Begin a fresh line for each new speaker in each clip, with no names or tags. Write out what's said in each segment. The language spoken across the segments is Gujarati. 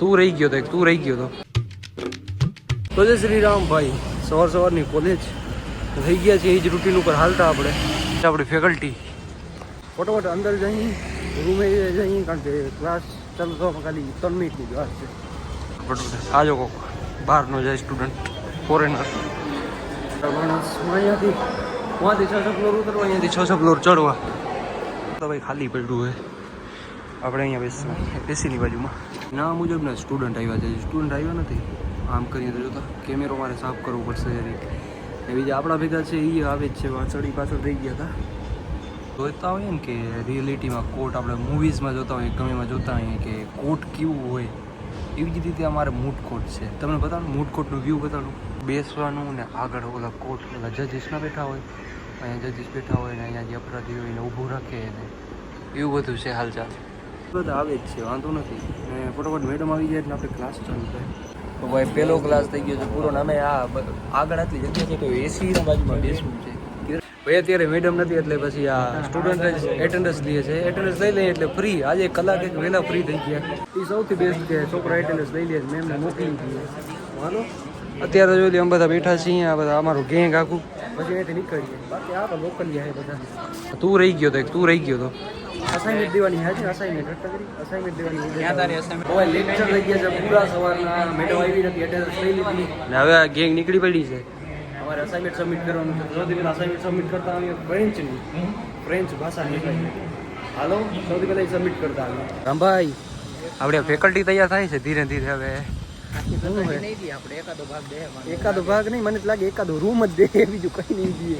તું રહી ગયો તો એક તું રહી ગયો તો. તો જય શ્રી રામ ભાઈ, સવાર સવારની કોલેજ થઈ ગયા છે એ જ રૂટીન ઉપર હાલતા આપણે. આપણી ફેકલ્ટી ફટોફટ અંદર જઈ રૂમે જઈ, કારણ કે ક્લાસ ચાલુ થવામાં ખાલી ત્રણ મિનિટની ક્લાસ છે. ફટોફટ આજો કોક. બહારનો જાય સ્ટુડન્ટ ફોરેનર અહીંયાથી વાંથી છ છ ફ્લોર ઉતરવા, અહીંયાથી છ છ ફ્લોર ચડવા. તો ભાઈ ખાલી પડ્યું હોય આપણે અહીંયા બેસવા એસીની બાજુમાં. ના મુજબના સ્ટુડન્ટ આવ્યા છે. સ્ટુડન્ટ આવ્યા નથી. આમ કરીએ તો જોતા કેમેરો મારે સાફ કરવો પડશે જરી એ બીજા આપણા ભેગા છે એ આવે જ છે. વાંસળી પાછળ રહી ગયા હતા. જોતા હોઈએ ને કે રિયલિટીમાં કોટ આપણે મૂવીઝમાં જોતા હોઈએ ગમેમાં જોતા હોઈએ કે કોટ કેવું હોય, એવી જ રીતે અમારે મૂટકોટ છે. તમને બતાવું મૂટકોટનું વ્યૂ બતાવું. બેસવાનું ને આગળ ઓલા કોટ ઓલા જજીસમાં બેઠા હોય. અહીંયા જજીસ બેઠા હોય ને અહીંયા જે અપરાધી હોય એને ઊભું રાખે ને, એવું બધું છે હાલચાલ. બધા આવે જ છે, વાંધો નથી. ને ફટોફટ મેડમ આવી જાય એટલે આપણે ક્લાસ ચાલુ થાય. તો ભાઈ પહેલો ક્લાસ થઈ ગયો છે પૂરો ને અમે આ આગળ આટલી જગ્યા છે તો એસી બાજુમાં બેસવું છે. ભાઈ, અત્યારે મેડમ નથી એટલે પછી આ સ્ટુડન્ટ એટેન્ડન્સ લે છે. એટેન્ડન્સ લઈ લઈએ એટલે ફ્રી આજે કલાક એક વહેલા ફ્રી થઈ ગયા. એ સૌથી બેસ્ટ કે છોકરા એટેન્ડન્સ લઈ લે મેમને મોકલી દઈએ હાલો? અત્યારે જોઈ લઈએ અમે બધા બેઠા છીએ, આ બધા અમારું ગેંગ આખું. પછી અહીંથી નીકળીએ. બાકી આ તો લોકલિયા છે બધા. તું રહી ગયો તો એક, તું રહી ગયો તો. અસાઇનમેન્ટ દેવાની છે અસાઇનમેન્ટ અસાઇનમેન્ટ દેવાની ક્યાં તારી અસાઇનમેન્ટ લેક્ચર થઈ ગયા છે પૂરા સવારના. મેડમ આવી નથી એટલે થઈ લીધી ને હવે આ ગેંગ નીકળી પડી છે. અમારે અસાઇનમેન્ટ સબમિટ કરવાનું છે. સૌથી પહેલા અસાઇનમેન્ટ સબમિટ કરતા અમે ફ્રેન્ચની ફ્રેન્ચ ભાષાની નીકળી. હાલો સૌથી પહેલા સબમિટ કરતા અમે રામભાઈ આપણે ફેકલ્ટી તૈયાર થાય છે ધીરે ધીરે હવે? એકાદો ભાગ નહીં મને લાગે એકાદો રૂમ જ દે બીજું કઈ નહીં દે.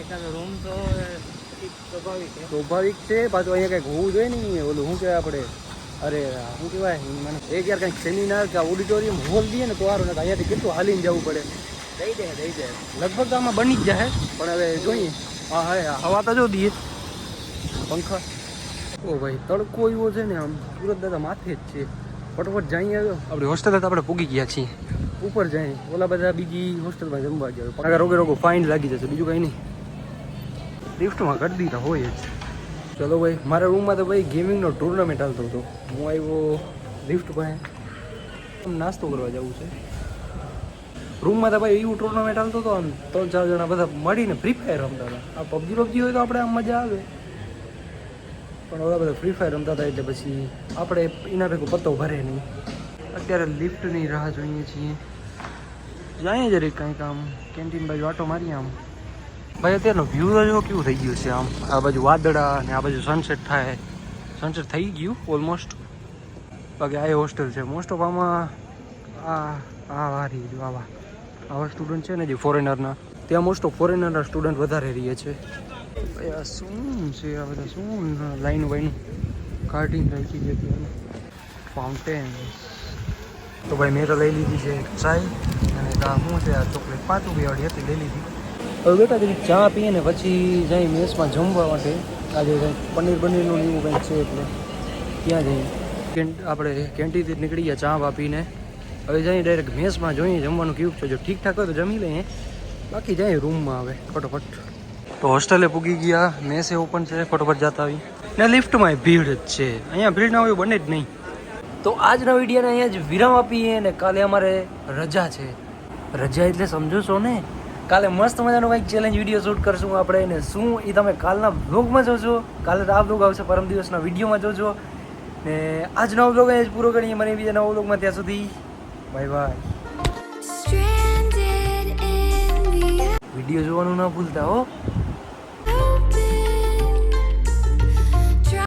સ્વાભાવિક છે પાછું અહીંયા કંઈક હોવું જોઈએ નહીં ઓલું શું કહેવાય આપણે? અરે શું કહેવાય? મને એક યાર કંઈક સેમિનાર કે ઓડિટોરિયમ હોલ દઈએ ને તો સારું ને અહીંયાથી કેટલું હાલીને જવું પડે. દઈ દે દઈ દે. લગભગ તો આમાં બની જ જાય પણ હવે જોઈએ. હા હા હવા તો જો દઈએ. પંખા. ઓ ભાઈ તડકો એવો છે ને આમ. સુરત દાદા માથે જ છે. ફટોફટ જઈએ આપણે હોસ્ટેલ તો આપણે પૂગી ગયા છીએ. ઉપર જઈએ ઓલા બધા બીજી હોસ્ટેલમાં જમવા ગયા પણ રોગે રોગો ફાઇન લાગી જશે બીજું કંઈ નહીં. લિફ્ટમાં ગરદી તો હોય જ. ચલો ભાઈ, મારા રૂમમાં તો ભાઈ ગેમિંગનો ટુર્નામેન્ટ હાલતો હતો. હું આવ્યો લિફ્ટ પાસે. નાસ્તો કરવા જવું છે. રૂમમાં તો ભાઈ એવું ટુર્નામેન્ટ હાલતો હતો, આમ ત્રણ ચાર જણા બધા મળીને ફ્રી ફાયર રમતા હતા. આ પબજી પબજી હોય તો આપણે આમ મજા આવે. પણ બધા બધા ફ્રી ફાયર રમતા હતા એટલે પછી આપણે એના ભેગો પત્તો ભરે નહીં. અત્યારે લિફ્ટની રાહ જોઈએ છીએ. જાય જરીક કંઈક આમ કેન્ટીન બાજુ આટો મારીએ આમ. ભાઈ, અત્યારનો વ્યૂ જો કેવું થઈ ગયું છે આમ. આ બાજુ વાદળા ને આ બાજુ સનસેટ થાય. સનસેટ થઈ ગયું ઓલમોસ્ટ બાકી આ હોસ્ટેલ છે. મોસ્ટ ઓફ આમાં આ આ વારી જો આવા આવા સ્ટુડન્ટ છે ને જે ફોરેનરના ત્યાં મોસ્ટ ઓફ ફોરેનરના સ્ટુડન્ટ વધારે રહીએ છે. ભાઈ, આ શું છે? આ બધા શું લાઈન વાઈન કાર્ટિંગ રાખી છે ફાઉન્ટેન તો ભાઈ, મેં તો લઈ લીધી છે ચાય અને આ શું છે, આ ચોકલેટ પાતું બે વાળી હતી, લઈ લીધી. હવે બેટા જરીક ચા પીએ ને પછી જઈ મેસમાં જમવા માટે. આજે પનીર પનીરનું એવું કંઈક છે એટલે ત્યાં જઈએ. આપણે કેન્ટીનથી નીકળી ગયા ચા વાપીને હવે જઈએ ડાયરેક્ટ મેસમાં જોઈએ, જમવાનું કેવું છે. જો ઠીકઠાક હોય તો જમી લઈએ. બાકી જઈએ રૂમમાં આવે ફટોફટ. તો હોસ્ટેલે પૂગી ગયા, મેસે ઓપન છે, ફટોફટ જતા આવી. ને લિફ્ટમાં ભીડ જ છે. અહીંયા ભીડ ના હોય બને જ નહીં. તો આજના વિડીયોને અહીંયા જ વિરામ આપીએ ને કાલે અમારે રજા છે. રજા એટલે સમજો છો ને? કાલે મસ્ત મજાનો કંઈક ચેલેન્જ વીડિયો શૂટ કરશું આપણે એને શું એ તમે કાલના બ્લોગમાં જોજો. કાલે તો આ બ્લોગ આવશે પરમ દિવસના વિડીયોમાં જોજો. ને આજનો બ્લોગ એ જ પૂરો કરીએ. મને બીજા નવો બ્લોગમાં ત્યાં સુધી બાય બાય વીડિયો જોવાનું ના ભૂલતા હો.